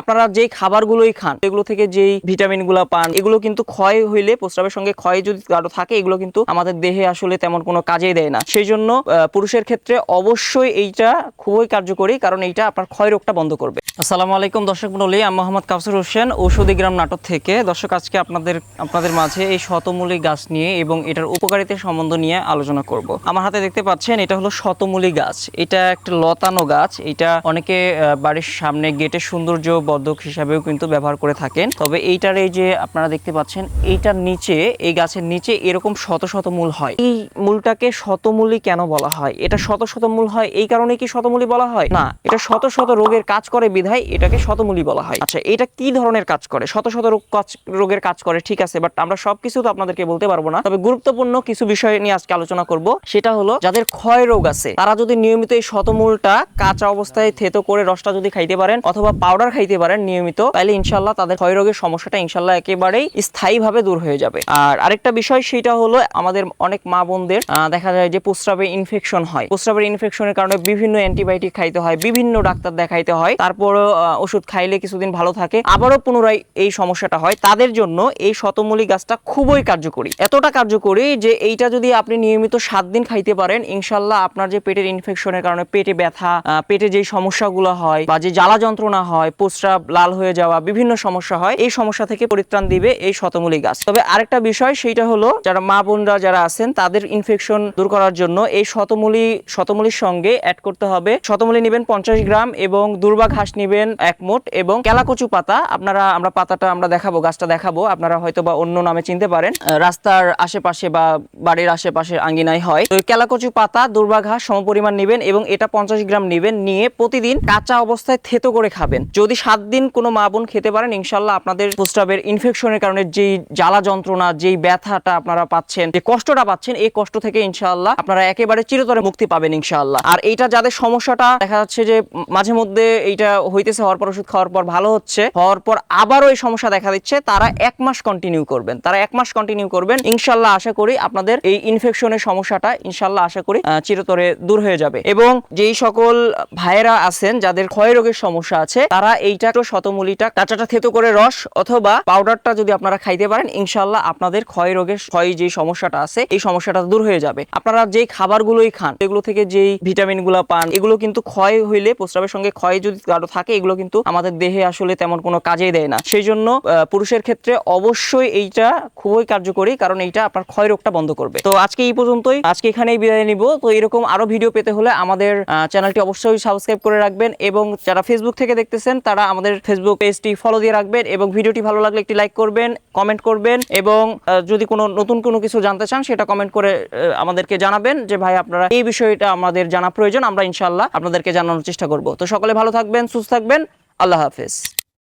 আপনারা যেই খাবারগুলোই খান, এগুলো থেকে যেই ভিটামিনগুলো পান, এগুলো কিন্তু ক্ষয় হইলে, প্রস্রাবের সঙ্গে ক্ষয় যদি কারও থাকে, এগুলো কিন্তু আমাদের দেহে আসলে তেমন কোনো কাজেই দেয় না। সেই জন্য পুরুষের ক্ষেত্রে অবশ্যই এইটা খুবই কার্যকরী, কারণ এইটা আপনার ক্ষয় রোগটা বন্ধ করবে। আসসালামু আলাইকুম দর্শক মন্ডলী আমি মোহাম্মদ কাউসার হোসেন ঔষধি গ্রাম নাটক থেকে। দর্শক, আজকে আপনাদের আপনাদের মাঝে এই শতমূলী গাছ নিয়ে এবং এটার উপকারিতা সম্বন্ধ নিয়ে আলোচনা করব। আমার হাতে দেখতে পাচ্ছেন, এটা হলো শতমূলী গাছ। এটা একটা লতানো গাছ। এটা অনেকে বাড়ির সামনে গেটের সৌন্দর্য বর্ধক হিসাবেও কিন্তু ব্যবহার করে থাকেন। তবে এইটার এই যে আপনারা দেখতে পাচ্ছেন, এইটার নিচে, এই গাছের নিচে এরকম শত শত মূল হয়। এই মূলটাকে শতমূলী কেন বলা হয়? এটা শত শত মূল হয় এই কারণে কি শতমূলী বলা হয়? না, এটা শত শত রোগের কাজ করে বিধায় এটাকে শতমূলী বলা হয়। আচ্ছা এটা কি ধরনের কাজ করে? শত শত রোগ কাজ- রোগের কাজ করে, ঠিক আছে বাট আমরা সবকিছু তো আপনাদেরকে বলতে পারব না। তবে গুরুত্বপূর্ণ কিছু বিষয় নিয়ে আজকে আলোচনা করব, সেটা হলো যাদের ক্ষয় রোগ আছে, তারা যদি নিয়মিত এই শতমূলটা কাঁচা অবস্থায় থেতো করে রসটা যদি খাইতে পারেন, অথবা পাউডার খাইতে পারেন নিয়মিত তাহলে ইনশাল্লাহ তাদের ক্ষয় রোগের সমস্যাটা ইনশাল্লাহ একেবারেই স্থায়ীভাবে দূর হয়ে যাবে। আর আরেকটা বিষয় সেটা হলো আমাদের অনেক মা বোনদের দেখা যায় যে প্রস্রাবে ইনফেকশন হয়। প্রস্রাবের ইনফেকশনের কারণে বিভিন্ন অ্যান্টিবায়োটিক খাইতে হয় বিভিন্ন ডাক্তার দেখাইতে হয় তারপরও আহ, ওষুধ খাইলে কিছুদিন ভালো থাকে। আবারও পুনরায় এই সমস্যাটা হয়। তাদের জন্য এই শতমূলী গাছটা খুবই কার্যকরী। এতটা কার্যকরী যে এইটা যদি আপনি নিয়মিত সাত দিন খাইতে পারেন ইনশাল্লাহ আপনার যে পেটের ইনফেকশনের কারণে পেটে ব্যথা পেটে যে সমস্যাগুলো হয় বা যে জ্বালা যন্ত্রণা হয় প্রস্রাব লাল হয়ে যাওয়া, বিভিন্ন সমস্যা হয়, এই সমস্যা থেকে পরিত্রাণ দিবে এই শতমূলী গাছ। তবে আরেকটা বিষয়, সেইটা হলো যারা মা বোনরা যারা আছেন, তাদের ইনফেকশন দূর করার জন্য এই শতমূলী, শতমূলীর সঙ্গে অ্যাড করতে হবে। শতমূলী নেবেন পঞ্চাশ গ্রাম এবং দুর্বা ঘাস নেবেন এক মুঠ এবং কেলাকচু পাতা, আপনারা, আমরা পাতাটা, আমরা দেখাবো, গাছটা দেখাবো, আপনারা হয়তো বা অন্য নামে চিনতে পারেন। রাস্তার আশেপাশে বা বাড়ির আশেপাশে আঙ্গিনায় হয়। তো কেলাকচু পাতা, দুর্বা ঘাস সমপরিমাণ নেবেন এবং এটা পঞ্চাশ গ্রাম নেবেন, নিয়ে প্রতিদিন কাঁচা অবস্থায় থেতো করে খাবেন। যদি সাত দিন কোনো মা বোন খেতে পারেন, ইনশাল্লাহ আপনাদের প্রস্রাবের ইনফেকশনের কারণে যেই জ্বালা যন্ত্রণা, যেই ব্যথাটা আপনারা পাচ্ছেন, যে কষ্টটা পাচ্ছেন, এই কষ্ট থেকে ইনশাআল্লাহ আপনারা একেবারে চিরতরে মুক্তি পাবেন ইনশাআল্লাহ আর এইটা যাদের সমস্যাটা, দেখা যাচ্ছে যে মাঝে মধ্যে এইটা হইতেছে, হওয়ার পর ওষুধ খাওয়ার পর ভালো হচ্ছে, হওয়ার পর আবারও এই সমস্যা দেখা দিচ্ছে, তারা এক মাস কন্টিনিউ করবেন, তারা এক মাস কন্টিনিউ করবেন, ইনশাল্লাহ আশা করি আপনাদের এই ইনফেকশনের সমস্যাটা, ইনশাল্লাহ আশা করি চিরতরে দূর হয়ে যাবে। এবং যেই সকল ভাইয়েরা আছেন, যাদের ক্ষয় রোগের সমস্যা আছে, তারা এইটা তো শতমূলিটা কাঁচাটা থেতো করে রস অথবা পাউডারটা যদি আপনারা খাইতে পারেন ইনশাল্লাহ আপনাদের ক্ষয় রোগের ক্ষয় যে সমস্যাটা আছে, এই সমস্যাটা দূর হয়ে যাবে। আপনারা যেই খাবারগুলোই খান, এগুলো থেকে যেই ভিটামিনগুলো পান, এগুলো কিন্তু ক্ষয় হইলে, প্রস্রাবের সঙ্গে ক্ষয় যদি কারও থাকে, এগুলো কিন্তু আমাদের দেহে আসলে তেমন কোনো কাজেই দেয় না। সেই জন্য পুরুষের ক্ষেত্রে অবশ্যই এইটা খুবই কার্যকরী, কারণ এইটা আপনার ক্ষয় রোগটা বন্ধ করবে। তো আজকে এই পর্যন্তই। আজকে এখানেই বিদায় নিব। তো এরকম আরও ভিডিও পেতে হলে আমাদের চ্যানেলটি অবশ্যই সাবস্ক্রাইব করে রাখবেন এবং যারা ফেসবুক থেকে দেখতেছেন, তারা আমাদের ফেসবুক পেজটি ফলো দিয়ে রাখবেন এবং ভিডিওটি ভালো লাগলে একটি লাইক করবেন কমেন্ট করবেন এবং যদি কোনো নতুন কোনো কিছু জানতে চান সেটা কমেন্ট করে আমাদেরকে জানাবেন যে, ভাই, আপনারা এই বিষয়টা আমাদের জানা প্রয়োজন, আমরা ইনশাল্লাহ আপনাদেরকে জানানোর চেষ্টা করব। তো সকলে ভালো থাকবেন, সুস্থ থাকবেন, আল্লাহ হাফেজ।